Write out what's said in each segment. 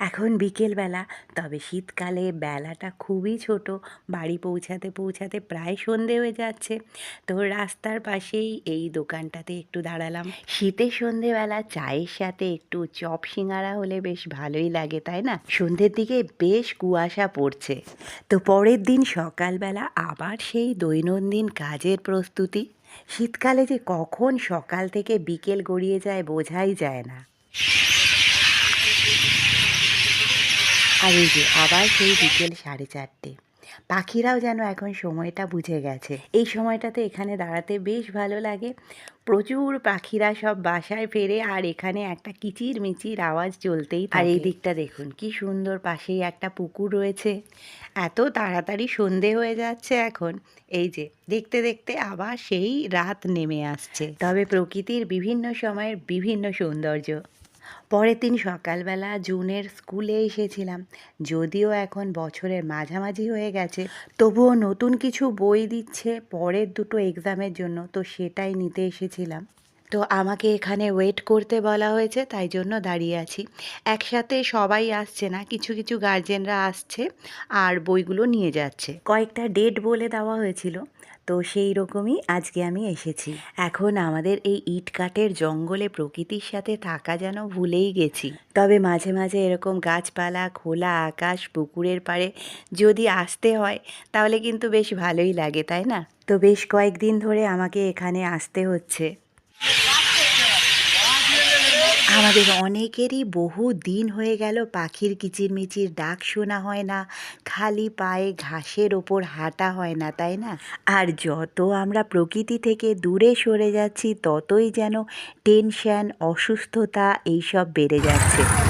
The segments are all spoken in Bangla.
এখন বিকেলবেলা, তবে শীতকালে বেলাটা খুবই ছোট। বাড়ি পৌঁছাতে পৌঁছাতে প্রায় সন্ধে হয়ে যাচ্ছে। তো রাস্তার পাশেই এই দোকানটাতে একটু দাঁড়ালাম। শীতের সন্ধেবেলা চায়ের সাথে একটু চপ সিঙ্গারা হলে বেশ ভালোই লাগে, তাই না? সন্ধ্যের দিকে বেশ কুয়াশা পড়ছে। তো পরের দিন সকালবেলা আবার সেই দৈনন্দিন কাজের প্রস্তুতি। শীতকালে যে কখন সকাল থেকে বিকেল গড়িয়ে যায় বোঝাই যায় না। আর এই যে আবার সেই বিকেল সাড়ে চারটে। পাখিরাও যেন এখন সময়টা বুঝে গেছে। এই সময়টাতে এখানে দাঁড়াতে বেশ ভালো লাগে। প্রচুর পাখিরা সব বাসায় ফেরে আর এখানে একটা কিচির মিচির আওয়াজ চলতেই আর এই দিকটা দেখুন কি সুন্দর পাশেই একটা পুকুর রয়েছে। এত তাড়াতাড়ি সন্ধে হয়ে যাচ্ছে এখন। এই যে দেখতে দেখতে আবার সেই রাত নেমে আসছে। তবে প্রকৃতির বিভিন্ন সময়ের বিভিন্ন সৌন্দর্য। পরের দিন সকালবেলা জুনের স্কুলে এসেছিলাম। যদিও এখন বছরের মাঝামাঝি হয়ে গেছে, তবুও নতুন কিছু বই দিচ্ছে পরের দুটো এক্সামের জন্য, তো সেটাই নিতে এসেছিলাম। তো আমাকে এখানে ওয়েট করতে বলা হয়েছে, তাই জন্য দাঁড়িয়ে আছি। একসাথে সবাই আসছে না, কিছু কিছু গার্জেনরা আসছে আর বইগুলো নিয়ে যাচ্ছে। কয়েকটা ডেট বলে দেওয়া হয়েছিল, তো সেই রকমই আজকে আমি এসেছি। এখন আমাদের এই ইট কাঠের জঙ্গলে প্রকৃতির সাথে থাকা যেন ভুলেই গেছি। তবে মাঝে মাঝে এরকম গাছপালা, খোলা আকাশ, পুকুরের পাড়ে যদি আসতে হয়, তাহলে কিন্তু বেশ ভালোই লাগে, তাই না? তো বেশ কয়েকদিন ধরে আমাকে এখানে আসতে হচ্ছে। আমাদের অনেকেরই বহু দিন হয়ে গেল পাখির কিচিরমিচির ডাক শোনা হয় না, খালি পায়ে ঘাসের ওপর হাঁটা হয় না, তাই না? আর যত আমরা প্রকৃতি থেকে দূরে সরে যাচ্ছি, ততই যেন টেনশন, অসুস্থতা এইসব বেড়ে যাচ্ছে।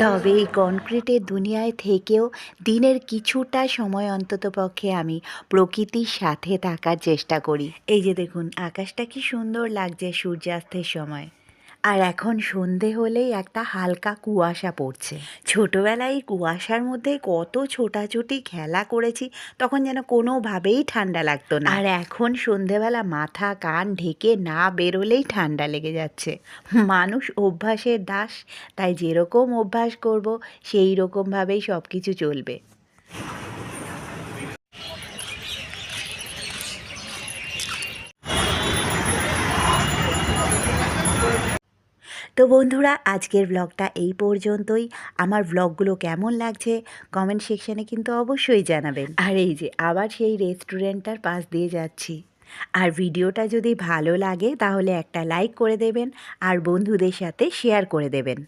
তবে এই কনক্রিটের দুনিয়ায় থেকেও দিনের কিছুটা সময় অন্তত পক্ষে আমি প্রকৃতির সাথে থাকার চেষ্টা করি। এই যে দেখুন, আকাশটা কি সুন্দর লাগছে সূর্যাস্তের সময়। আর এখন সন্ধে হলেই একটা হালকা কুয়াশা পড়ছে। ছোটোবেলায় এই কুয়াশার মধ্যে কত ছোটাছুটি খেলা করেছি, তখন যেন কোনোভাবেই ঠান্ডা লাগতো না। আর এখন সন্ধেবেলা মাথা, কান ঢেকে না বেরোলেই ঠান্ডা লেগে যাচ্ছে। মানুষ অভ্যাসের দাস, তাই যেরকম অভ্যাস করব সেই রকমভাবেই সব কিছু চলবে। তো বন্ধুরা, আজকের ব্লগটা এই পর্যন্তই। আমার ব্লগগুলো কেমন লাগছে কমেন্ট সেকশানে কিন্তু অবশ্যই জানাবেন। আর এই যে আবার সেই রেস্টুরেন্টটার পাশ দিয়ে যাচ্ছি। আর ভিডিওটা যদি ভালো লাগে, তাহলে একটা লাইক করে দেবেন আর বন্ধুদের সাথে শেয়ার করে দেবেন।